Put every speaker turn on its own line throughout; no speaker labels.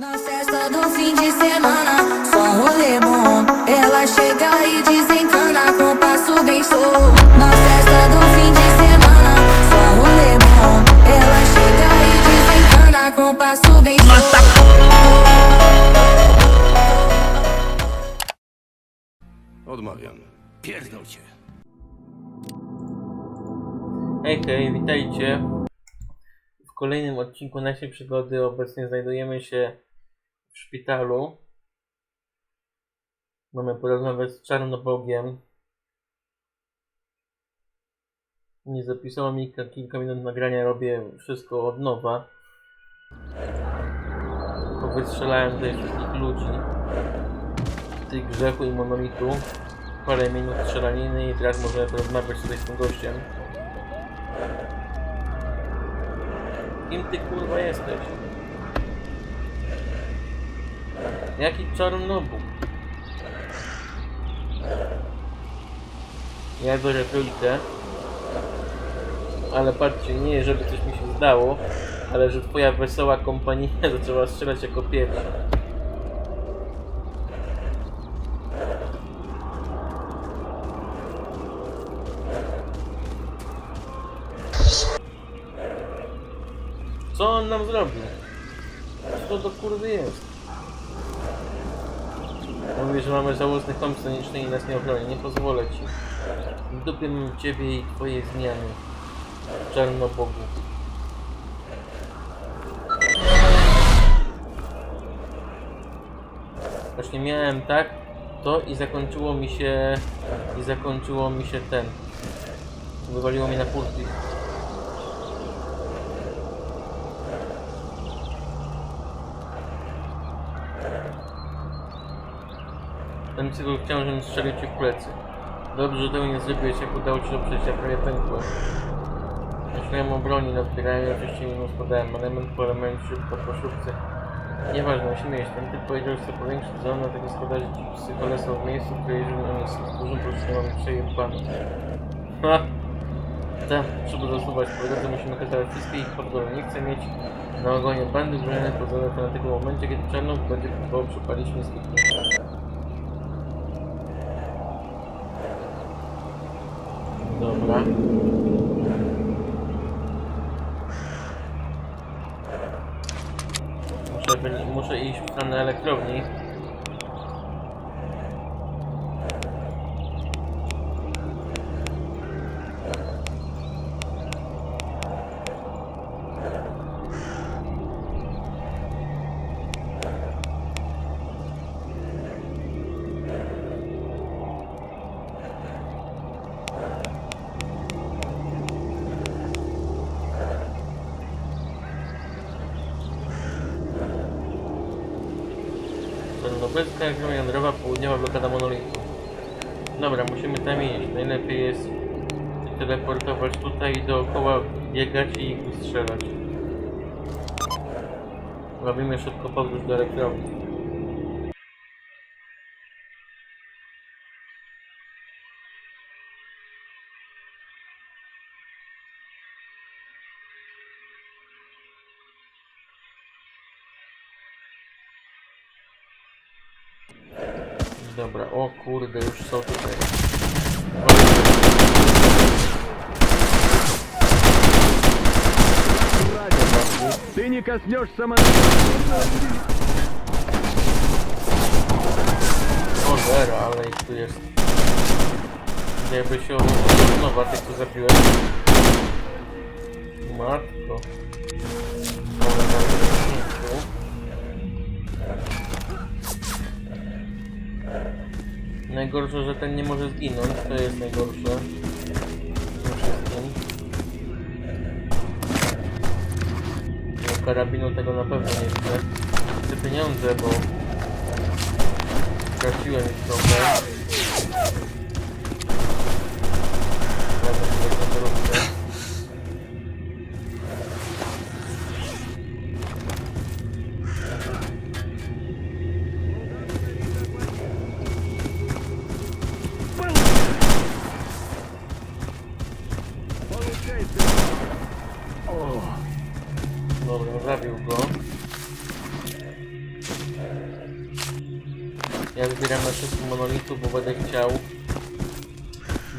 Na festa do fim de semana, só rolê bom. Ela chega e desencana com passo bem solto. Na festa do fim de semana, só rolê bom. Ela chega e desencana com passo bem solto.
Odmawiam. Pierdol cię.
Hej, hej, witajcie w kolejnym odcinku naszej przygody. Obecnie znajdujemy się w szpitalu. Mamy porozmawiać z Czarnobogiem. Nie zapisało mi ka- kilka minut nagrania, robię wszystko od nowa. Wystrzelałem tutaj wszystkich ludzi. Tych grzechu i monolitu. Parę minut strzelaniny i teraz możemy porozmawiać tutaj z tym gościem. Kim ty kurwa jesteś? Jaki czarnobóg? Ja biorę trójkę. Ale patrzcie, nie żeby coś mi się zdało, ale że twoja wesoła kompania zaczęła strzelać jako pierwsza. Co on nam zrobił? Co to do kurwy jest? Mówi, że mamy żałosny soniczny i nas nie ochroni. Nie pozwolę ci. Mam ciebie i twojej zmiany. Czarnobogu. Właśnie miałem tak to i zakończyło mi się i zakończyło mi się ten. Wywaliło mnie na pulpit. Chciał, żebym strzelił ci w plecy. Dobrze, że tego nie zrobiłeś, jak udało ci się przejść, ja prawie pękłem. Myślałem o broni, nad której oczywiście minus podałem element po elemencie, po szybce. Nieważne, musimy jeść. Ten typ powiedział, że chce powiększyć zonę, tego składa, że ci psychole są w miejscu, które jeżdżą na miejscu. Z dużym procesem mamy. Ha! Tak, trzeba zasuwać. Po drodze musimy kazować wszystkie ich podgole. Nie chcę mieć na ogonie bandy zbrojone pozory na tego momencie, kiedy Czarnok będzie próbował przepalić wszystkich. Dobra. Muszę, muszę iść w stronę elektrowni. Czarnobylska elektrownia jądrowa, południowa blokada monolitu. Dobra, musimy tam iść. Najlepiej jest teleportować tutaj i dookoła biegać i ich wystrzelać. Robimy szybko podróż do elektrowni. Dobra, o kurde, już są tutaj.
Ты не коснешься
Cholera, ale ich tu jest. Jakby się znowu tych tu zabiłem. Matko. Ale na Najgorsze, że ten nie może zginąć, to jest najgorsze. No, karabinu tego na pewno nie chcę. Chcę pieniądze, bo Trafiłem ich trochę. go. Ja zbieram na szybko monolitu, bo będę chciał.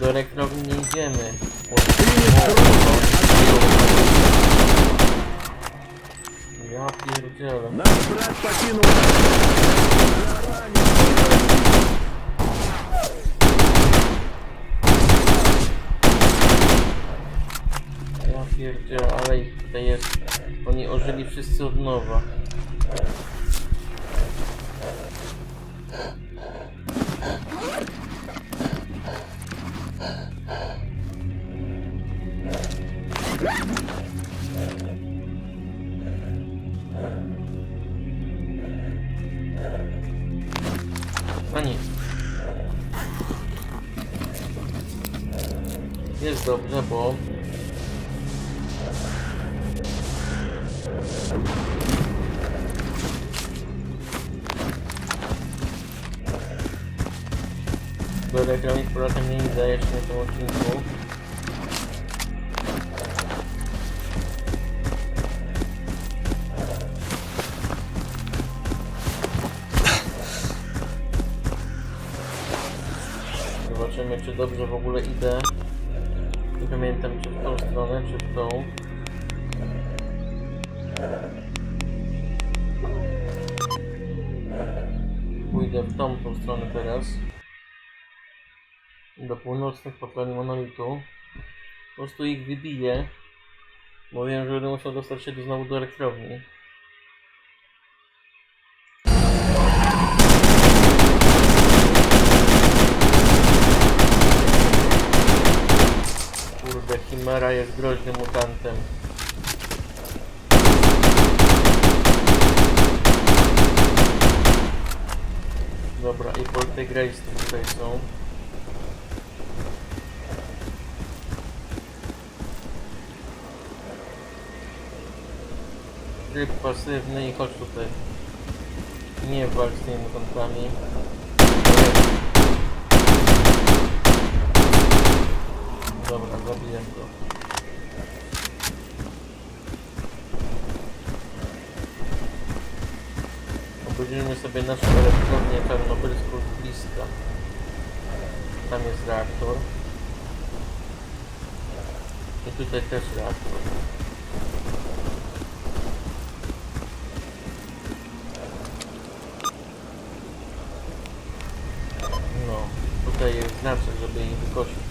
Do elektrowni nie idziemy. O, ja pierdzielę.
Nasz brat pokinął.
Ja pierdzielę, ale ich tutaj jest. Oni ożyli wszyscy od nowa. A nic. Jest dobrze, bo do elektronik z powrotem nie idę jeszcze na tym odcinku. Zobaczymy czy dobrze w ogóle idę. Nie pamiętam czy w tą stronę, czy w tą. Pójdę w tą, tą stronę teraz. Do północnych patroni monolitu. Po prostu ich wybiję. Bo wiem, że będę musiał dostać się do, znowu do elektrowni. Kurde, Chimera jest groźnym mutantem. Dobra, i Poltergeisty tutaj są. Tryb pasywny i chodź tutaj. Nie walcz z tymi mutantami. Dobra, zabiję go. Obejrzyjmy sobie naszą elektrownię czarnobylską z bliska. Tam jest reaktor. I tutaj też reaktor. No, tutaj jest znaczek, żeby ich wykosić.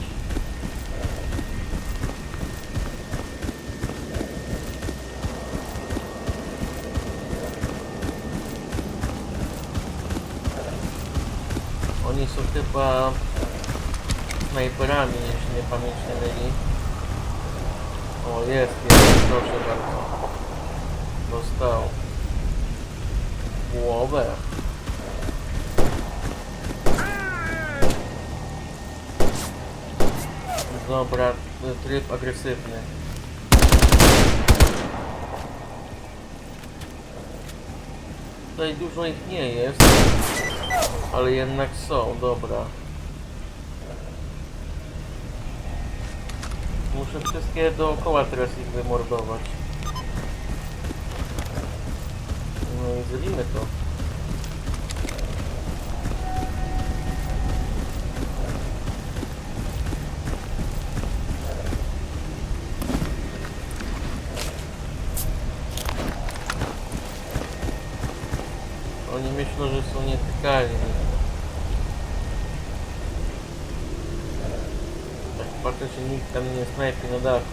Oni są chyba snajperami, jeśli nie pamięć nie. O, jest, jest, proszę bardzo. Dostał. Głowę. Dobra, tryb agresywny. Tutaj dużo ich nie jest, ale jednak są, dobra. Muszę wszystkie dookoła teraz ich wymordować. No i zrobimy to. Oni myślą, że są nietykalni. Tak patrzę, czy nikt tam nie snajpi na dachu.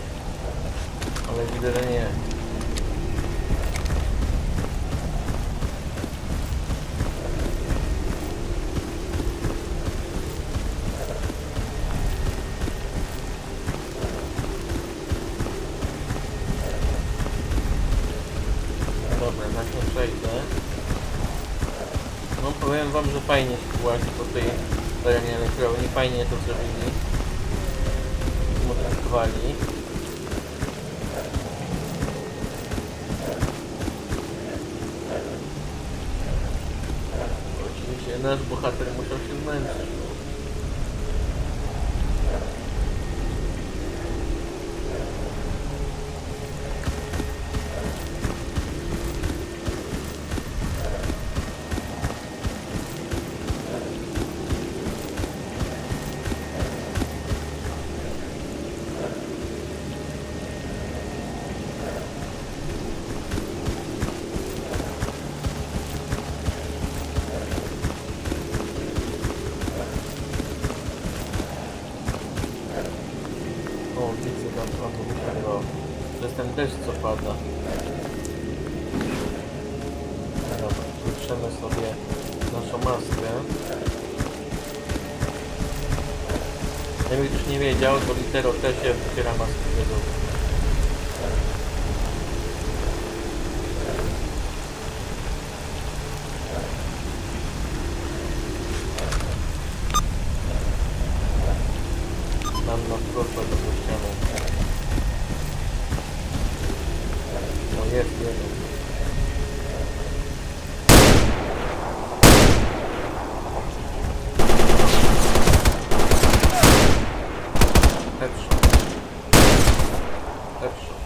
Ale widzę, że nie. Dobra, na tym przejdę. No powiem wam, że fajnie się łazi po tej terenie elektrowni, fajnie to zrobili. Zmodyfikowali. Oczywiście nasz bohater musiał się męczyć. Jest ten deszcz, co pada. Dobra, wytrzemy sobie naszą maskę. Jakby ktoś nie wiedział, to litero T się wyciera maskę gazową. Mam na proszę do ścianą. No jest jeden. Headshot. Headshot.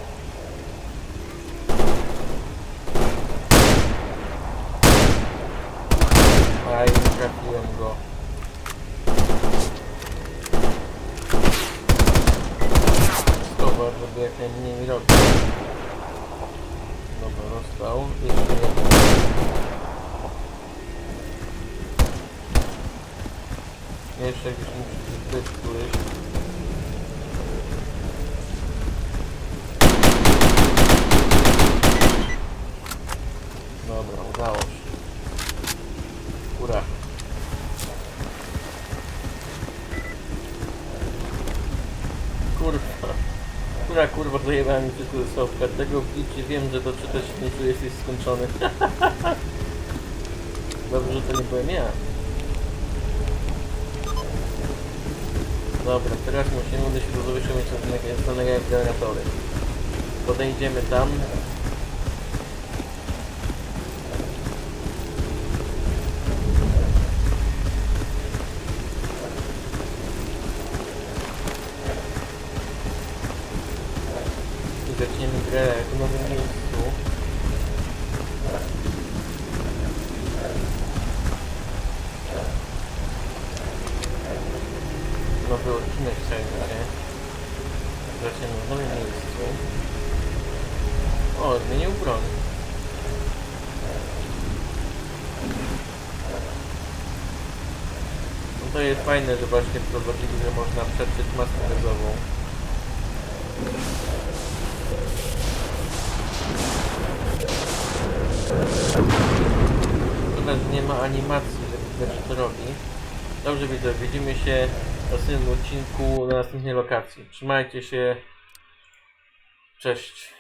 Aj, nie trafiłem go. Schować, żeby jak najmniej robić. Dobra, dostał. Jeszcze jeden. Gdzieś musi być któryś. Dobra, udało się. Ura. Kurwa. Która kurwa zajebała mi tytuł słowka. Tego wbicie wiem, że to czytać nie czujesz jesteś skończony. Dobrze, że to nie byłem ja. Dobra, teraz musimy udać się do znanego jak generatory. Podejdziemy tam. I zaczniemy grę w nowym miejscu. Nowy odcinek sensie. Zaczniemy w nowym miejscu. O, zmienił broń. No to jest fajne, że właśnie wprowadzili, że można przetrzeć maskę gazową. Że nie ma animacji, żeby widać, co robi. Dobrze widzę, widzimy się następnym odcinku na następnej lokacji. Trzymajcie się. Cześć.